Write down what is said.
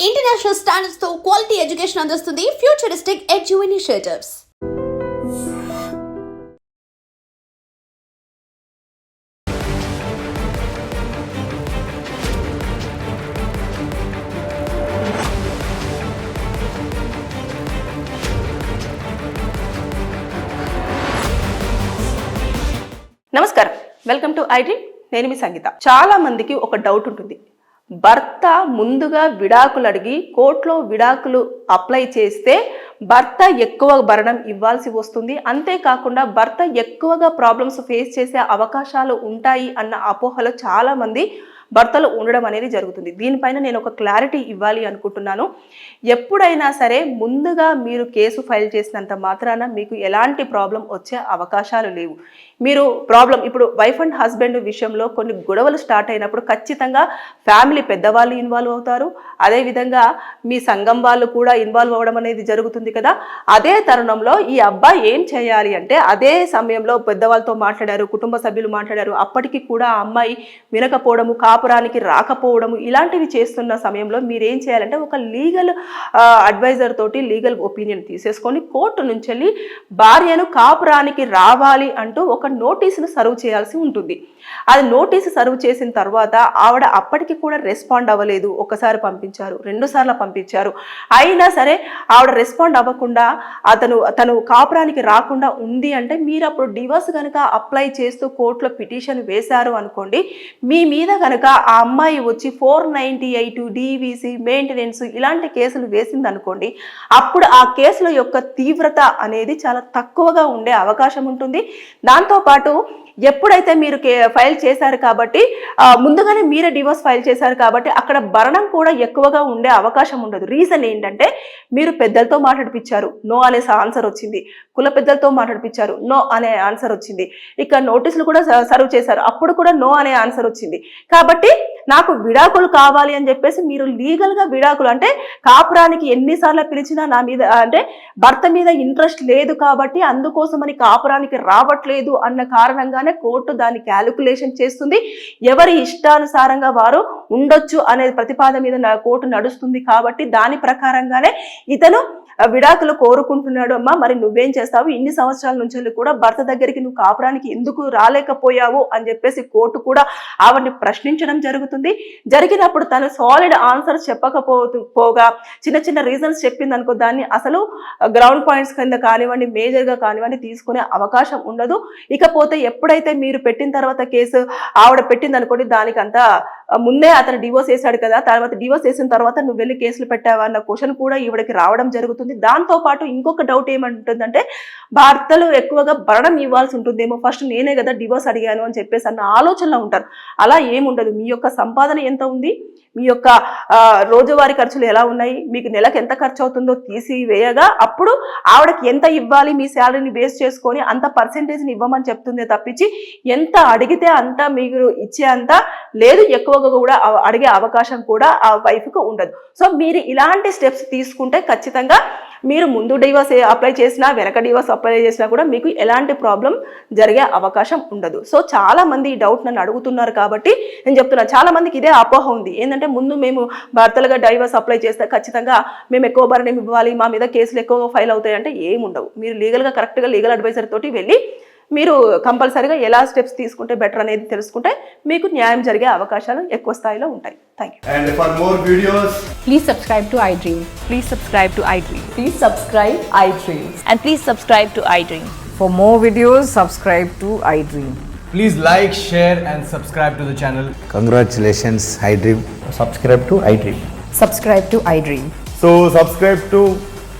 International స్టాండర్డ్స్తో quality education అందిస్తుంది futuristic edu initiatives నమస్కారం. వెల్కమ్ టు ఐడ్రీమ్ నేను మీ సంగీత. చాలా మందికి ఒక డౌట్ ఉంటుంది. భర్త ముందుగా విడాకులు అడిగి కోర్టులో విడాకులు అప్లై చేస్తే భర్త ఎక్కువ భరణం ఇవ్వాల్సి వస్తుంది. అంతేకాకుండా భర్త ఎక్కువగా ప్రాబ్లమ్స్ ఫేస్ చేసే అవకాశాలు ఉంటాయి అన్న అపోహలో చాలామంది భర్తలు ఉండడం అనేది జరుగుతుంది. దీనిపైన నేను ఒక క్లారిటీ ఇవ్వాలి అనుకుంటున్నాను. ఎప్పుడైనా సరే ముందుగా మీరు కేసు ఫైల్ చేసినంత మాత్రాన మీకు ఎలాంటి ప్రాబ్లం వచ్చే అవకాశాలు లేవు. మీరు ప్రాబ్లం ఇప్పుడు వైఫ్ అండ్ హస్బెండ్ విషయంలో కొన్ని గొడవలు స్టార్ట్ అయినప్పుడు ఖచ్చితంగా ఫ్యామిలీ పెద్దవాళ్ళు ఇన్వాల్వ్ అవుతారు. అదేవిధంగా మీ సంఘం వాళ్ళు కూడా ఇన్వాల్వ్ అవ్వడం అనేది జరుగుతుంది కదా. అదే తరుణంలో ఈ అబ్బాయి ఏం చేయాలి అంటే అదే సమయంలో పెద్దవాళ్ళతో మాట్లాడారు కుటుంబ సభ్యులు మాట్లాడారు. అప్పటికి కూడా ఆ అమ్మాయి వినకపోవడము కాపురానికి రాకపోవడం ఇలాంటివి చేస్తున్న సమయంలో మీరు ఏం చేయాలంటే ఒక లీగల్ అడ్వైజర్ తోటి లీగల్ ఒపీనియన్ తీసేసుకొని కోర్టు నుంచి వెళ్ళి భార్యను కాపురానికి రావాలి అంటూ ఒక నోటీసును సర్వ్ చేయాల్సి ఉంటుంది. అది నోటీసు సర్వ్ చేసిన తర్వాత ఆవిడ అప్పటికి కూడా రెస్పాండ్ అవ్వలేదు. ఒకసారి పంపించారు రెండు సార్లు పంపించారు. అయినా సరే ఆవిడ రెస్పాండ్ అవ్వకుండా అతను తను కాపురానికి రాకుండా ఉంది అంటే మీరు అప్పుడు డివోర్స్ కనుక అప్లై చేస్తూ కోర్టులో పిటిషన్ వేశారు అనుకోండి మీ మీద కనుక ఆ అమ్మాయి వచ్చి four ninety eight DVC maintenance ఇలాంటి కేసులు వేసింది అనుకోండి అప్పుడు ఆ కేసుల యొక్క తీవ్రత అనేది చాలా తక్కువగా ఉండే అవకాశం ఉంటుంది. దాంతోపాటు ఎప్పుడైతే మీరు కే ఫైల్ చేశారు కాబట్టి ముందుగానే మీరే డివోర్స్ ఫైల్ చేశారు కాబట్టి అక్కడ భరణం కూడా ఎక్కువగా ఉండే అవకాశం ఉండదు. రీజన్ ఏంటంటే మీరు పెద్దలతో మాట్లాడిపించారు నో అనే ఆన్సర్ వచ్చింది. కుల పెద్దలతో మాట్లాడిపించారు నో అనే ఆన్సర్ వచ్చింది. ఇక నోటీసులు కూడా సర్వ్ చేశారు. అప్పుడు కూడా నో అనే ఆన్సర్ వచ్చింది. కాబట్టి నాకు విడాకులు కావాలి అని చెప్పేసి మీరు లీగల్గా విడాకులు అంటే కాపురానికి ఎన్నిసార్లు పిలిచినా నా మీద అంటే భర్త మీద ఇంట్రెస్ట్ లేదు కాబట్టి అందుకోసమని కాపురానికి రావట్లేదు అన్న కారణంగానే కోర్టు దాన్ని క్యాలిక్యులేషన్ చేస్తుంది. ఎవరి ఇష్టానుసారంగా వారు ఉండొచ్చు అనే ప్రతిపాదన మీద నా కోర్టు నడుస్తుంది కాబట్టి దాని ప్రకారంగానే ఇతను విడాకులు కోరుకుంటున్నాడు అమ్మా మరి నువ్వేం చేస్తావు? ఇన్ని సంవత్సరాల నుంచి వెళ్ళి కూడా భర్త దగ్గరికి నువ్వు కాపురానికి ఎందుకు రాలేకపోయావు? అని చెప్పేసి కోర్టు కూడా ఆవిడని ప్రశ్నించడం జరుగుతుంది. జరిగినప్పుడు తను సాలిడ్ ఆన్సర్ చెప్పకపోతు పోగా చిన్న చిన్న రీజన్స్ చెప్పింది అనుకో దాన్ని అసలు గ్రౌండ్ పాయింట్స్ కింద కానివ్వండి మేజర్గా కానివ్వండి తీసుకునే అవకాశం ఉండదు. ఇకపోతే ఎప్పుడైతే మీరు పెట్టిన తర్వాత కేసు ఆవిడ పెట్టింది అనుకోండి దానికంతా ముందే అతను డివోర్స్ వేశాడు కదా తర్వాత డివోర్స్ వేసిన తర్వాత నువ్వు వెళ్ళి కేసులు పెట్టావా అన్న క్వశ్చన్ కూడా ఈవిడకి రావడం జరుగుతుంది. దాంతో పాటు ఇంకొక డౌట్ ఏమంటుందంటే భర్తలు ఎక్కువగా భరణం ఇవ్వాల్సి ఉంటుందేమో. ఫస్ట్ నేనే కదా డివోర్స్ అడిగాను అని చెప్పేసి అన్న ఆలోచనలో ఉంటారు. అలా ఏముండదు. మీ యొక్క సంపాదన ఎంత ఉంది? మీ యొక్క రోజువారి రోజువారీ ఖర్చులు ఎలా ఉన్నాయి? మీకు నెలకు ఎంత ఖర్చు అవుతుందో తీసి వేయగా అప్పుడు ఆవిడకి ఎంత ఇవ్వాలి? మీ శాలరీని బేస్ చేసుకొని అంత పర్సెంటేజ్ని ఇవ్వమని చెప్తుందే తప్పించి ఎంత అడిగితే అంత మీరు ఇచ్చే అంత లేదు. ఎక్కువగా కూడా అడిగే అవకాశం కూడా ఆ వైఫ్కు ఉండదు. సో మీరు ఇలాంటి స్టెప్స్ తీసుకుంటే ఖచ్చితంగా మీరు ముందు డివోర్స్ అప్లై చేసినా వెనక డివోర్స్ అప్లై చేసినా కూడా మీకు ఎలాంటి ప్రాబ్లం జరిగే అవకాశం ఉండదు. సో చాలా మంది ఈ డౌట్ నన్ను అడుగుతున్నారు కాబట్టి నేను చెప్తున్నా చాలామందికి ఇదే అపోహ ఉంది. ఏంటంటే ముందు మేము భర్తలుగా డైవర్స్ అప్లై చేస్తే ఖచ్చితంగా మేము ఎక్కువ భరణం ఇవ్వాలి మా మీద కేసులు ఎక్కువగా ఫైల్ అవుతాయి అంటే ఏమి ఉండవు మీరు లీగల్గా కరెక్ట్గా లీగల్ అడ్వైజర్ తోటి వెళ్ళి మీరు కంపల్సరీగా ఎలా స్టెప్స్ తీసుకుంటే బెటర్ అనేది తెలుసుకుంటే మీకు న్యాయం జరిగే అవకాశాలు ఎక్కువ స్థాయిలో ఉంటాయి thank you And for more videos, Please subscribe to iDream. Please subscribe to iDream. Please subscribe iDream. And please subscribe to iDream. For more videos, subscribe to iDream. Please like, share, and subscribe to the channel. Congratulations, iDream. subscribe to iDream. Subscribe to iDream. so subscribe to iDream Media. I